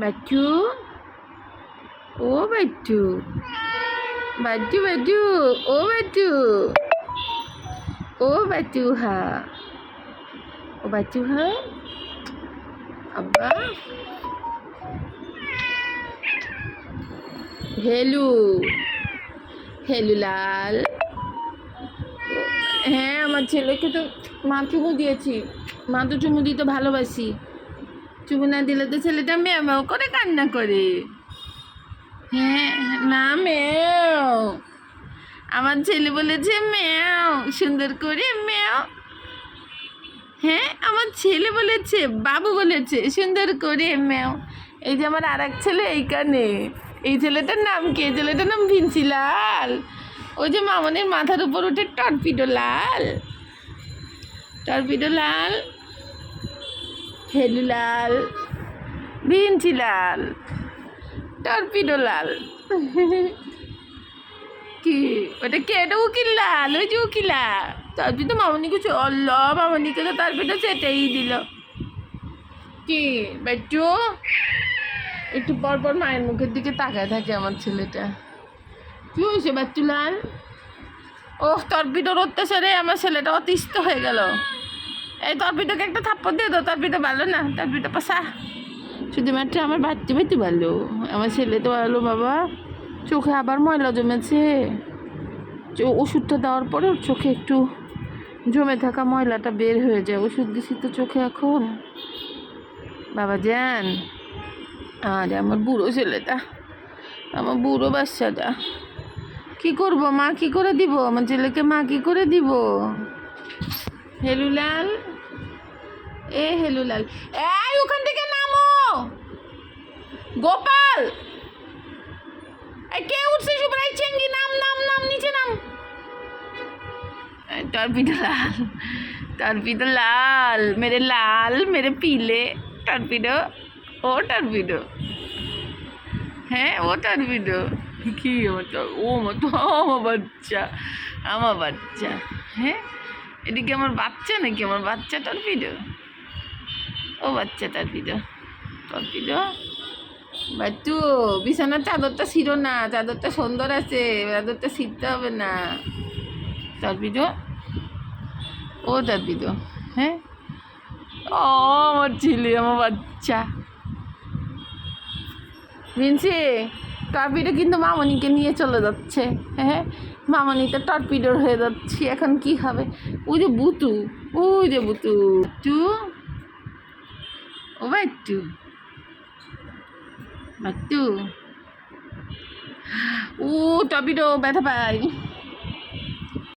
বাচ্চু ও বাচ্চু বাচ্চু বাচ্চু ও বাচ্চু ও বাচ্চু হা ও বাচ্চু হা আব্বা হেলু হেলু লাল হ্যাঁ আমার ছেলেকে তো মা চুমু দিয়েছি মা তো দিতে ভালোবাসি। চুমু না দিলে তো ছেলেটা মেয়ে মেয়েও করে কান্না করে। হ্যাঁ না, মেয়েও। আমার ছেলে বলেছে মেয়াও, সুন্দর করে মেয়াও। হ্যাঁ আমার ছেলে বলেছে, বাবু বলেছে, সুন্দর করে মেয়াও। এই যে আমার আর এক ছেলে এইখানে। এই ছেলেটার নাম কি? এই ছেলেটার নাম ভিনসি লাল ওই যে মামনের মাথার উপর উঠে টর্পিডো লাল। টর্পিডো লাল। হেলু লাল ভিনসি লাল টর্পিডো লাল কি? ওটা কে? উকিল লাল ওই যে উকিলা তারপরে তো মামনিকে চলল মামনিকে তো তারপরে তো সেটাই দিল। কি? বেটু একটু পর পর মায়ের মুখের দিকে তাকায় থাকে আমার ছেলেটা। কি হয়েছে বাচ্চু লাল ওহ তরপিটোর অত্যাচারে আমার ছেলেটা অতিষ্ঠ হয়ে গেল। এই তরপিটোকে একটা থাপ্পড় দিয়ে দাও তরপিটো ভালো না তরপিটো পাশা শুধুমাত্র আমার বাচ্চা বাচ্চা ভালো, আমার ছেলে তো ভালো, বাবা। চোখে আবার ময়লা জমেছে। ওষুধটা দেওয়ার পরে ওর চোখে একটু জমে থাকা ময়লাটা বের হয়ে যায়। ওষুধ দিছি তো চোখে এখন। বাবা যান আরে আমার বুড়ো ছেলেটা, আমার বুড়ো বাচ্চাটা। কি করব, মা কি করে দিব? আমার ছেলেকে মা কি করে দিব? হেলুলাল এ হেলুলাল। এই, ওখান থেকে নামো। গোপাল! কে উঠছে সুবরাই চেঙ্গি, নাম নাম নাম, নিচে নাম। টর্পিডো লাল টর্পিডো লাল মেরে লাল, মেরে পিলে, টর্পিডো, ও টর্পিডো। হ্যাঁ ও টর্পিডো। কি মতো ও মতো আমার বাচ্চা আমার বাচ্চা। হ্যাঁ এদিকে আমার বাচ্চা নাকি? আমার বাচ্চা টর্পিডো? ও বাচ্চা তার টর্পিডো টর্পিডো বাচ্চু বিছানার চাদরটা ছিল না চাদরটা সুন্দর আছে চাদরটা ছিঁড়তে হবে না। টর্পিডো ও তার টর্পিডো হ্যাঁ? ও আমার ছেলে আমার বাচ্চা। ভিনসি টর্পিডো কিন্তু মামনিকে নিয়ে চলে যাচ্ছে হ্যাঁ? মামনি তো টর্পিডোর হয়ে যাচ্ছি এখন কি হবে? ওই যে বুতু ওই যে বুতু। টু ও বাচ্চু বাচ্চু ও টর্পিডো ব্যথা পাই